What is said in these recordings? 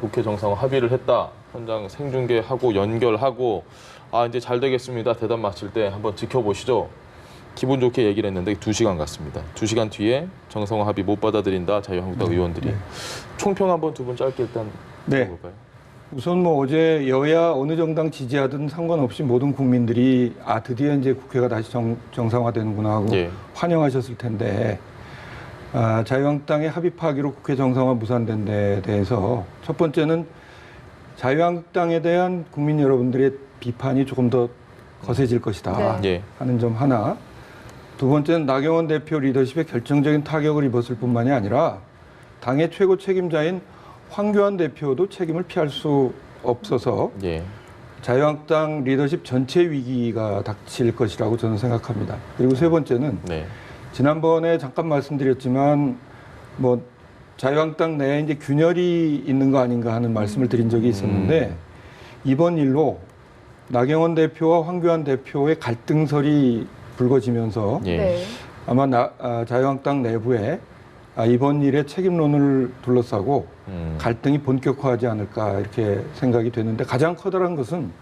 국회 정상화 합의를 했다. 현장 생중계하고 연결하고 아 이제 잘 되겠습니다. 대답 마칠 때 한번 지켜보시죠. 기분 좋게 얘기를 했는데 두 시간 갔습니다. 두 시간 뒤에 정상화 합의 못 받아들인다 자유한국당 의원들이 네. 총평 한번 두 분 짧게 일단 네. 해볼까요? 우선 뭐 어제 여야 어느 정당 지지하든 상관없이 모든 국민들이 아 드디어 이제 국회가 다시 정, 정상화되는구나 하고 예. 환영하셨을 텐데 아, 자유한국당의 합의 파기로 국회 정상화 무산된 데 대해서 첫 번째는 자유한국당에 대한 국민 여러분들의 비판이 조금 더 거세질 것이다 예. 하는 점 하나. 두 번째는 나경원 대표 리더십에 결정적인 타격을 입었을 뿐만이 아니라 당의 최고 책임자인 황교안 대표도 책임을 피할 수 없어서 예. 자유한국당 리더십 전체 위기가 닥칠 것이라고 저는 생각합니다. 그리고 세 번째는 네. 지난번에 잠깐 말씀드렸지만 뭐 자유한국당 내에 이제 균열이 있는 거 아닌가 하는 말씀을 드린 적이 있었는데 이번 일로 나경원 대표와 황교안 대표의 갈등설이 불거지면서 예. 네. 아마 나, 아, 자유한국당 내부에 아, 이번 일의 책임론을 둘러싸고 음. 갈등이 본격화하지 않을까 이렇게 생각이 되는데 가장 커다란 것은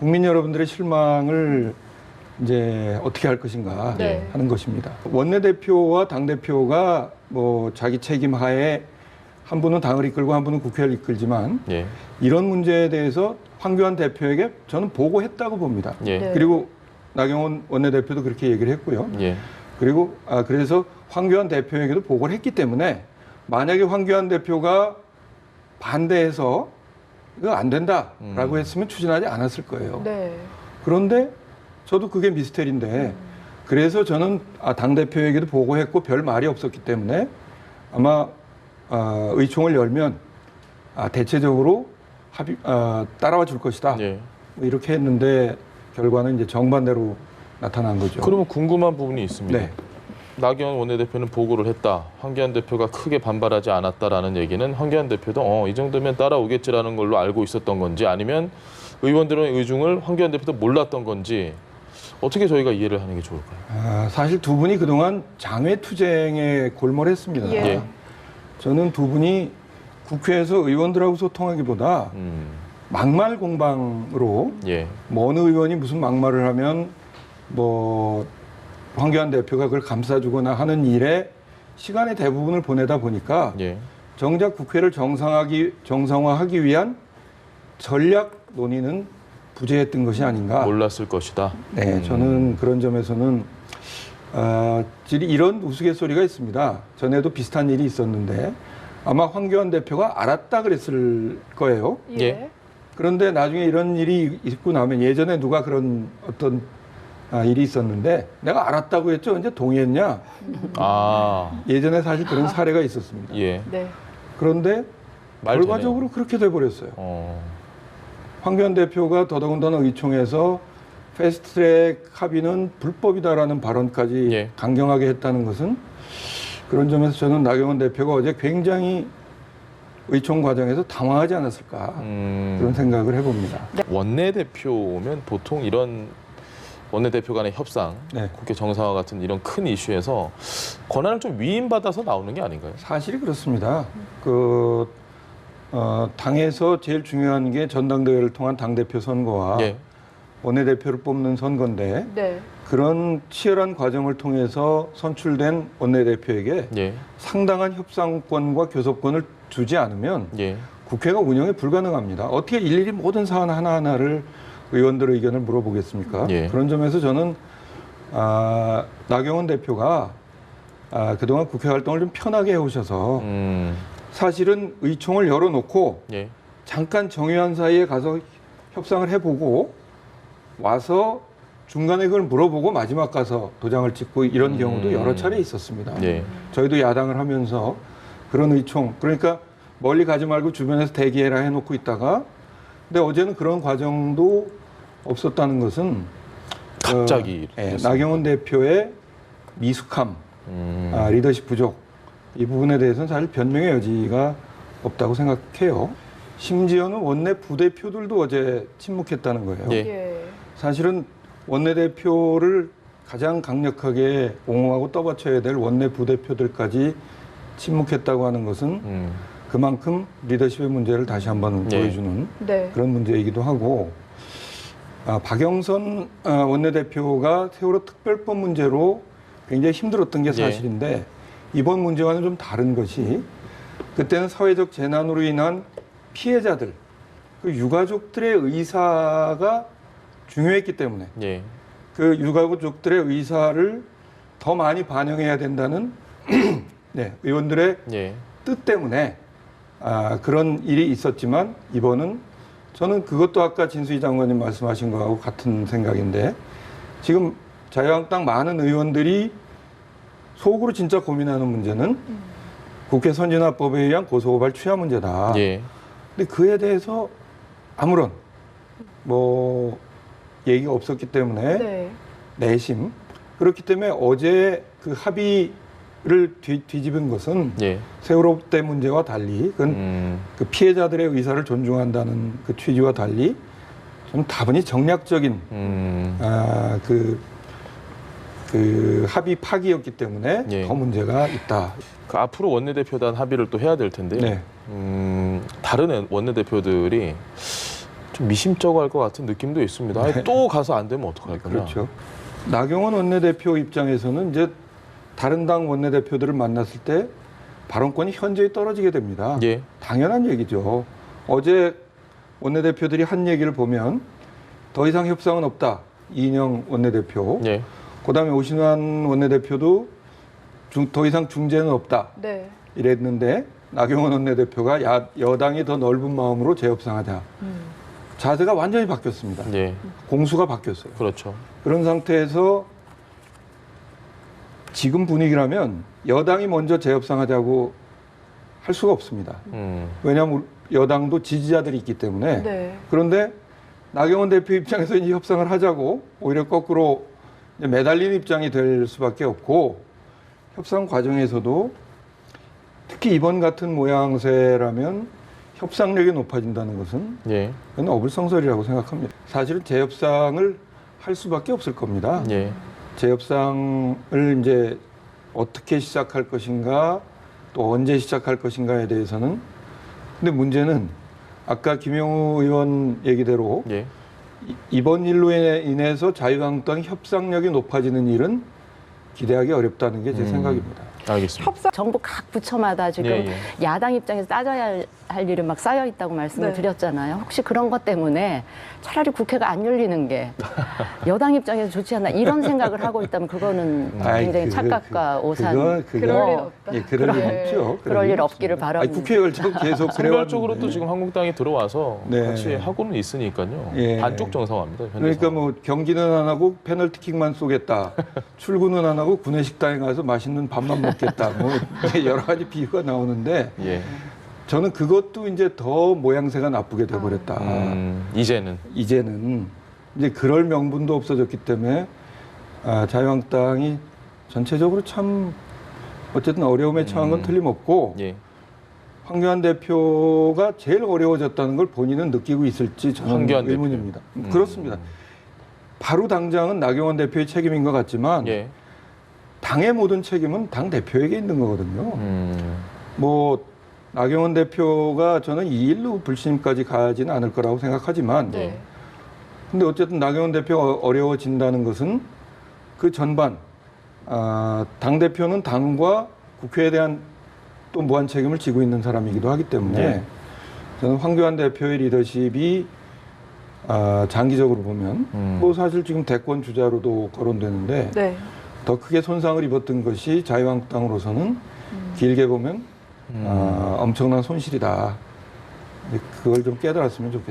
국민 여러분들의 실망을 이제 어떻게 할 것인가 네. 하는 것입니다. 원내대표와 당대표가 뭐 자기 책임 하에 한 분은 당을 이끌고 한 분은 국회를 이끌지만 예. 이런 문제에 대해서 황교안 대표에게 저는 보고했다고 봅니다. 예. 네. 그리고 나경원 원내대표도 그렇게 얘기를 했고요. 예. 그리고 아 그래서 황교안 대표에게도 보고를 했기 때문에 만약에 황교안 대표가 반대해서 이거 안 된다라고 음. 했으면 추진하지 않았을 거예요. 네. 그런데 저도 그게 미스테리인데 그래서 저는 아, 당 대표에게도 보고했고 별 말이 없었기 때문에 아마 아, 의총을 열면 아, 대체적으로 합의, 아, 따라와 줄 것이다. 예. 뭐 이렇게 했는데 결과는 이제 정반대로 나타난 거죠. 그러면 궁금한 부분이 있습니다. 네. 나경원 원내대표는 보고를 했다. 황교안 대표가 크게 반발하지 않았다라는 얘기는 황교안 대표도 어, 이 정도면 따라오겠지라는 걸로 알고 있었던 건지 아니면 의원들의 의중을 황교안 대표도 몰랐던 건지 어떻게 저희가 이해를 하는 게 좋을까요? 아, 사실 두 분이 그동안 장외 투쟁에 골몰했습니다. 예. 예. 저는 두 분이 국회에서 의원들하고 소통하기보다 음, 막말 공방으로 예, 뭐 어느 의원이 무슨 막말을 하면 뭐 황교안 대표가 그걸 감싸주거나 하는 일에 시간의 대부분을 보내다 보니까 예, 정작 국회를 정상하기 정상화하기 위한 전략 논의는 부재했던 것이 아닌가. 몰랐을 것이다. 네, 음. 저는 그런 점에서는 아, 질- 이런 우스갯소리가 있습니다. 전에도 비슷한 일이 있었는데 아마 황교안 대표가 알았다 그랬을 거예요. 예. 예. 그런데 나중에 이런 일이 있고 나면 예전에 누가 그런 어떤 아, 일이 있었는데 내가 알았다고 했죠. 언제 동의했냐? 아, 예전에 사실 그런 사례가 있었습니다. 예. 네. 그런데 말 결과적으로 그렇게 돼 버렸어요. 어, 황교안 대표가 더더군다나 의총에서 패스트트랙 합의는 불법이다라는 발언까지 예. 강경하게 했다는 것은 그런 점에서 저는 나경원 대표가 어제 굉장히 의총 과정에서 당황하지 않았을까 음, 그런 생각을 해봅니다. 원내 대표면 보통 이런 원내 대표 간의 협상, 네. 국회 정상화 같은 이런 큰 이슈에서 권한을 좀 위임받아서 나오는 게 아닌가요? 사실이 그렇습니다. 그 어, 당에서 제일 중요한 게 전당대회를 통한 당 대표 선거와 예, 원내대표를 뽑는 선거인데 네. 그런 치열한 과정을 통해서 선출된 원내대표에게 예, 상당한 협상권과 교섭권을 주지 않으면 예, 국회가 운영이 불가능합니다. 어떻게 일일이 모든 사안 하나하나를 의원들의 의견을 물어보겠습니까? 예. 그런 점에서 저는 아, 나경원 대표가 아, 그동안 국회 활동을 좀 편하게 해오셔서 음, 사실은 의총을 열어놓고 예, 잠깐 정의원 사이에 가서 협상을 해보고 와서 중간에 그걸 물어보고 마지막 가서 도장을 찍고 이런 음. 경우도 여러 차례 있었습니다. 예, 저희도 야당을 하면서 그런 의총 그러니까 멀리 가지 말고 주변에서 대기해라 해놓고 있다가 근데 어제는 그런 과정도 없었다는 것은 갑자기 어, 예. 나경원 대표의 미숙함, 음, 아, 리더십 부족 이 부분에 대해서는 사실 변명의 여지가 없다고 생각해요. 심지어는 원내 부대표들도 어제 침묵했다는 거예요. 예. 예. 사실은 원내 대표를 가장 강력하게 옹호하고 떠받쳐야 될 원내 부대표들까지 침묵했다고 하는 것은 음, 그만큼 리더십의 문제를 다시 한번 예. 보여주는 네. 그런 문제이기도 하고 아, 박영선 아, 원내대표가 세월호 특별법 문제로 굉장히 힘들었던 게 예. 사실인데 이번 문제와는 좀 다른 것이 그때는 사회적 재난으로 인한 피해자들 그 유가족들의 의사가 중요했기 때문에 예. 그 유가족들의 의사를 더 많이 반영해야 된다는 네, 의원들의 예. 뜻 때문에 아, 그런 일이 있었지만 이번은 저는 그것도 아까 진수희 장관님 말씀하신 거하고 같은 생각인데 지금 자유한국당 많은 의원들이 속으로 진짜 고민하는 문제는 국회 선진화법에 의한 고소고발 취하 문제다. 예. 근데 그에 대해서 아무런 뭐 얘기가 없었기 때문에 네. 내심 그렇기 때문에 어제 그 합의를 뒤, 뒤집은 것은 예. 세월호 때 문제와 달리 그건 음. 그 피해자들의 의사를 존중한다는 그 취지와 달리 좀 다분히 정략적인 음. 아, 그, 그 합의 파기였기 때문에 예. 더 문제가 있다. 그 앞으로 원내대표 단 합의를 또 해야 될 텐데요. 네. 음, 다른 원내대표들이 좀 미심쩍어할 것 같은 느낌도 있습니다. 아니, 또 가서 안 되면 어떡할 거냐. 네. 그렇죠. 나경원 원내대표 입장에서는 이제 다른 당 원내대표들을 만났을 때 발언권이 현저히 떨어지게 됩니다. 예. 당연한 얘기죠. 어제 원내대표들이 한 얘기를 보면 더 이상 협상은 없다. 이인영 원내대표. 예. 그다음에 오신환 원내대표도 중- 더 이상 중재는 없다. 네. 이랬는데 나경원 원내대표가 야, 여당이 더 넓은 마음으로 재협상하자. 음. 자세가 완전히 바뀌었습니다. 예. 공수가 바뀌었어요. 그렇죠. 그런 상태에서 지금 분위기라면 여당이 먼저 재협상하자고 할 수가 없습니다. 음. 왜냐하면 여당도 지지자들이 있기 때문에 네. 그런데 나경원 대표 입장에서 이제 협상을 하자고 오히려 거꾸로 매달리는 입장이 될 수밖에 없고 협상 과정에서도 특히 이번 같은 모양새라면 협상력이 높아진다는 것은 예. 그건 어불성설이라고 생각합니다. 사실은 재협상을 할 수밖에 없을 겁니다. 예. 재협상을 이제 어떻게 시작할 것인가 또 언제 시작할 것인가에 대해서는 근데 문제는 아까 김영우 의원 얘기대로 예. 이- 이번 일로 인해- 인해서 자유한국당 협상력이 높아지는 일은 기대하기 어렵다는 게제 음. 생각입니다. 알겠습니다. 협상 정부 각 부처마다 지금 예, 예. 야당 입장에서 따져야 할, 할 일은 막 쌓여 있다고 말씀을 네. 드렸잖아요. 혹시 그런 것 때문에 차라리 국회가 안 열리는 게 여당 입장에서 좋지 않나 이런 생각을 하고 있다면 그거는 아이, 굉장히 착각과 그- 오산. 그거- 그거- 그럴 일 없다. 예, 그럴 일 네. 없죠. 그럴 일 없기를. 바랍니다. 국회 열정 계속 선별적으로. 또 지금 한국당이 들어와서 네. 같이 하고는 있으니까요. 예. 반쪽 정상화입니다. 그러니까 상황. 뭐 경기는 안 하고 페널티킥만 쏘겠다. 출근은 안 하고 구내식당에 가서 맛있는 밥만 먹 겠다. 뭐 여러 가지 비유가 나오는데 예. 저는 그것도 이제 더 모양새가 나쁘게 돼버렸다. 음, 이제는 이제는 이제 그럴 명분도 없어졌기 때문에 아, 자유한국당이 전체적으로 참 어쨌든 어려움에 처한 건 음. 틀림없고 예. 황교안 대표가 제일 어려워졌다는 걸 본인은 느끼고 있을지 저는. 의문입니다. 음. 그렇습니다. 바로 당장은 나경원 대표의 책임인 것 같지만 예. 당의 모든 책임은 당 대표에게 있는 거거든요. 음, 뭐 나경원 대표가 저는 이 일로 불신까지 가지는 않을 거라고 생각하지만 네. 근데 어쨌든 나경원 대표가 어려워진다는 것은 그 전반 아, 당 대표는 당과 국회에 대한 또 무한 책임을 지고 있는 사람이기도 하기 때문에 네. 저는 황교안 대표의 리더십이 아, 장기적으로 보면 음. 뭐 사실 지금 대권 주자로도 거론되는데 네. 더 크게 손상을 입었던 것이 자유한국당으로서는 길게 보면 음. 아, 엄청난 손실이다. 그걸 좀 깨달았으면 좋겠습니다.